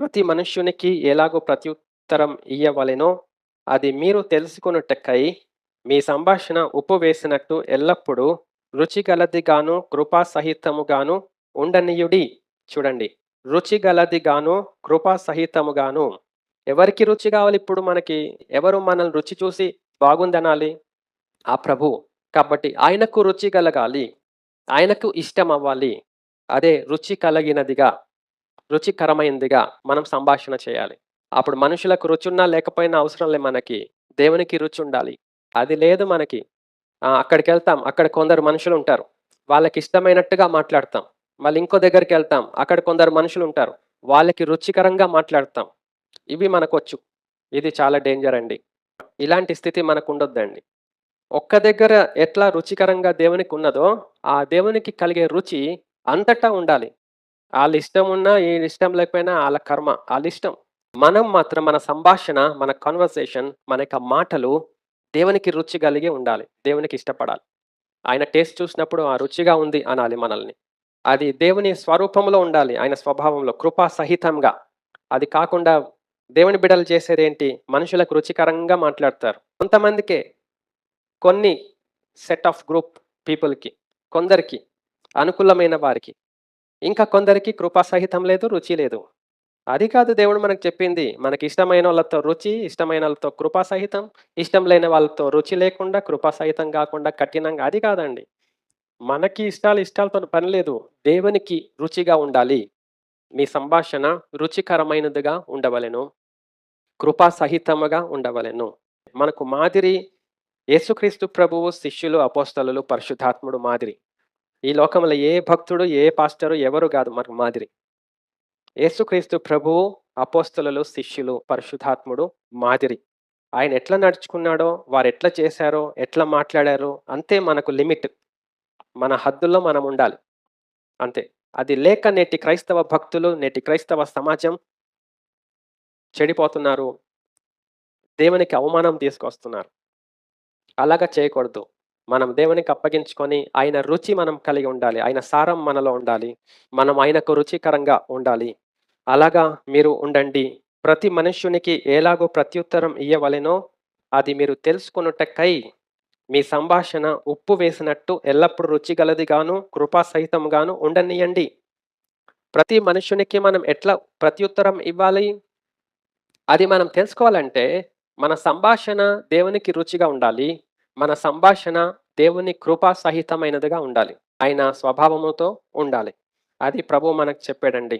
ప్రతి మనుష్యునికి ఎలాగో ప్రత్యుత్తరం ఇయ్యవలెనో అది మీరు తెలుసుకున్నట్టుకై మీ సంభాషణ ఉప్పు వేసినట్టు ఎల్లప్పుడూ రుచిగలదిగాను కృపాసహితముగాను ఉండనీయుడి. చూడండి రుచిగలదిగాను కృపాసహితముగాను. ఎవరికి రుచి కావాలి ఇప్పుడు మనకి? ఎవరు మనల్ని రుచి చూసి బాగుందనాలి? ఆ ప్రభు. కాబట్టి ఆయనకు రుచి కలగాలి. ఆయనకు ఇష్టం అవ్వాలి అదే రుచి కలిగినదిగా. రుచికరమైనదిగా మనం సంభాషణ చేయాలి. అప్పుడు మనుషులకు రుచి ఉన్నా లేకపోయినా అవసరం లే మనకి. దేవునికి రుచి ఉండాలి అది లేదు మనకి. అక్కడికి వెళ్తాం అక్కడ కొందరు మనుషులు ఉంటారు వాళ్ళకి ఇష్టమైనట్టుగా మాట్లాడతాం. మళ్ళీ ఇంకో దగ్గరికి వెళ్తాం అక్కడ కొందరు మనుషులు ఉంటారు వాళ్ళకి రుచికరంగా మాట్లాడతాం. ఇవి మనకొచ్చు. ఇది చాలా డేంజర్ అండి. ఇలాంటి స్థితి మనకు ఉండొద్దండి ఒక్క దగ్గర ఎట్లా రుచికరంగా దేవునికి ఉన్నదో ఆ దేవునికి కలిగే రుచి అంతటా ఉండాలి. వాళ్ళ ఇష్టం ఉన్నా ఏ ఇష్టం లేకపోయినా వాళ్ళ కర్మ వాళ్ళ ఇష్టం మనం మాత్రం మన సంభాషణ మన కాన్వర్సేషన్ మన యొక్క మాటలు దేవునికి రుచి కలిగి ఉండాలి. దేవునికి ఇష్టపడాలి. ఆయన టేస్ట్ చూసినప్పుడు ఆ రుచిగా ఉంది అనాలి మనల్ని. అది దేవుని స్వరూపంలో ఉండాలి ఆయన స్వభావంలో కృపా సహితంగా. అది కాకుండా దేవుని బిడలు చేసేదేంటి మనుషులకు రుచికరంగా మాట్లాడతారు. కొంతమందికే కొన్ని సెట్ ఆఫ్ గ్రూప్ పీపుల్కి కొందరికి అనుకూలమైన వారికి ఇంకా కొందరికి కృపా సహితం లేదు రుచి లేదు. అది కాదు దేవుడు మనకు చెప్పింది. మనకి ఇష్టమైన వాళ్ళతో రుచి ఇష్టమైన వాళ్ళతో కృపా సహితం ఇష్టం లేని వాళ్ళతో రుచి లేకుండా కృపా సహితం కాకుండా కఠినంగా అది కాదండి. మనకి ఇష్టాలు ఇష్టాలతో పని లేదు. దేవునికి రుచిగా ఉండాలి. మీ సంభాషణ రుచికరమైనదిగా ఉండవలెను. కృపా సహితముగా ఉండవలెను. మనకు మాదిరి యేసుక్రీస్తు ప్రభువు శిష్యులు అపోస్తలు పరిశుద్ధాత్ముడు మాదిరి. ఈ లోకంలో ఏ భక్తుడు ఏ పాస్టరు ఎవరు కాదు మనకు మాదిరి. యేసుక్రీస్తు ప్రభువు అపోస్తలు శిష్యులు పరిశుద్ధాత్ముడు మాదిరి. ఆయన ఎట్లా నడుచుకున్నాడో వారు ఎట్లా చేశారో ఎట్లా మాట్లాడారో అంతే మనకు లిమిట్. మన హద్దుల్లో మనం ఉండాలి. అంతే. అది లేక నేటి క్రైస్తవ భక్తులు నేటి క్రైస్తవ సమాజం చెడిపోతున్నారు. దేవునికి అవమానం తీసుకొస్తున్నారు. అలాగా చేయకూడదు. మనం దేవునికి అప్పగించుకొని ఆయన రుచి మనం కలిగి ఉండాలి. ఆయన సారం మనలో ఉండాలి. మనం ఆయనకు రుచికరంగా ఉండాలి. అలాగా మీరు ఉండండి. ప్రతి మనుష్యునికి ఎలాగో ప్రత్యుత్తరం ఇయ్యవలెనో అది మీరు తెలుసుకొనుటకై మీ సంభాషణ ఉప్పు వేసినట్టు ఎల్లప్పుడూ రుచిగలదిగాను కృపా సహితంగాను ఉండనియండి. ప్రతి మనుషునికి మనం ఎట్లా ప్రత్యుత్తరం ఇవ్వాలి? అది మనం తెలుసుకోవాలంటే మన సంభాషణ దేవునికి రుచిగా ఉండాలి. మన సంభాషణ దేవుని కృపా సహితమైనదిగా ఉండాలి. ఆయన స్వభావముతో ఉండాలి. అది ప్రభు మనకు చెప్పాడండి.